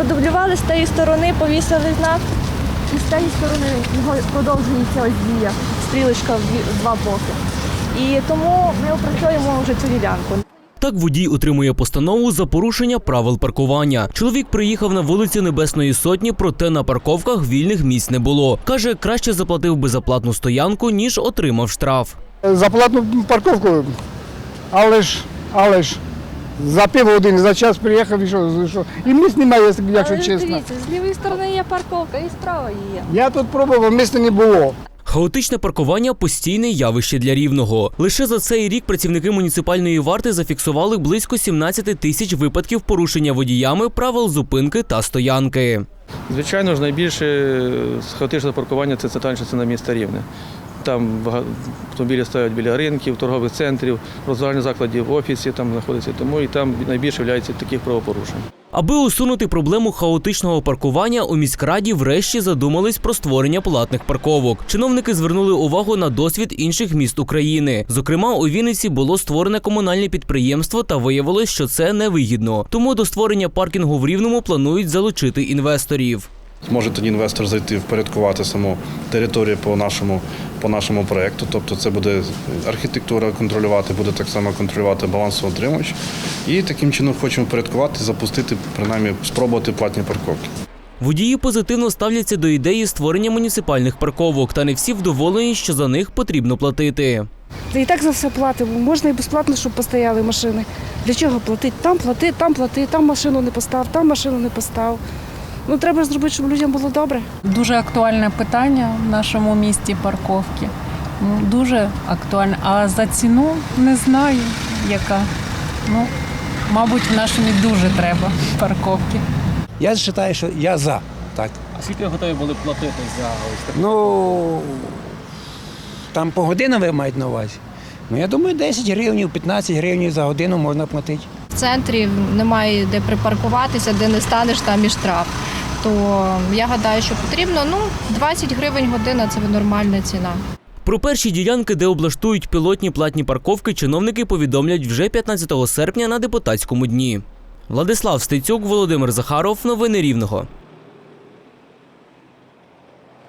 продублювали з тієї сторони, повісили знак, і з тієї сторони його продовжується ось дія, стрілочка в два боки. І тому ми опрацюємо вже цю ділянку. Так водій отримує постанову за порушення правил паркування. Чоловік приїхав на вулицю Небесної Сотні, проте на парковках вільних місць не було. Каже, краще заплатив безоплатну стоянку, ніж отримав штраф. За платну парковку, але ж, але ж, за півгодини, за час приїхав і що, і що. І місць немає, якщо Але чесно. дивіться, з лівої сторони є парковка і справа її є. Я тут пробував, місця не було. Хаотичне паркування постійне явище для рівного. Лише за цей рік працівники муніципальної варти зафіксували близько 17 тисяч випадків порушення водіями правил зупинки та стоянки. Звичайно ж, найбільше хаотичне паркування це центральна частина міста Рівне. Там автомобілі стоять біля ринків, торгових центрів, розважальних закладів, офісів там знаходяться. Тому і там найбільше виявляється таких правопорушень. Аби усунути проблему хаотичного паркування, у міськраді врешті задумались про створення платних парковок. Чиновники звернули увагу на досвід інших міст України. Зокрема, у Вінниці було створене комунальне підприємство та виявилось, що це невигідно. Тому до створення паркінгу в Рівному планують залучити інвесторів. Зможе тоді інвестор зайти впорядкувати саму територію по нашому, по нашому проєкту. Тобто це буде архітектура контролювати, буде так само контролювати балансоутримувач. І таким чином хочемо впорядкувати, запустити, принаймні, спробувати платні парковки. Водії позитивно ставляться до ідеї створення муніципальних парковок, та не всі вдоволені, що за них потрібно платити. І так за все платимо. Можна і безплатно, щоб постояли машини. Для чого платити? Там плати, там плати, там машину не постав, там машину не постав. Ну треба зробити, щоб людям було добре. Дуже актуальне питання в нашому місті парковки. Ну, дуже актуальне. А за ціну не знаю, яка. Ну, мабуть, в нашому дуже треба парковки. Я вважаю, що я за. Так. А скільки готові були платити за ось таке? Ну там по годинам ви маєте на увазі. Ну я думаю, 10 гривень, 15 гривень за годину можна платити. в центрі немає де припаркуватися, де не станеш, там і штраф. То я гадаю, що потрібно ну 20 гривень година це нормальна ціна. Про перші ділянки, де облаштують пілотні платні парковки, чиновники повідомлять вже 15 серпня на депутатському дні. Владислав Стецюк, Володимир Захаров. Новини Рівного.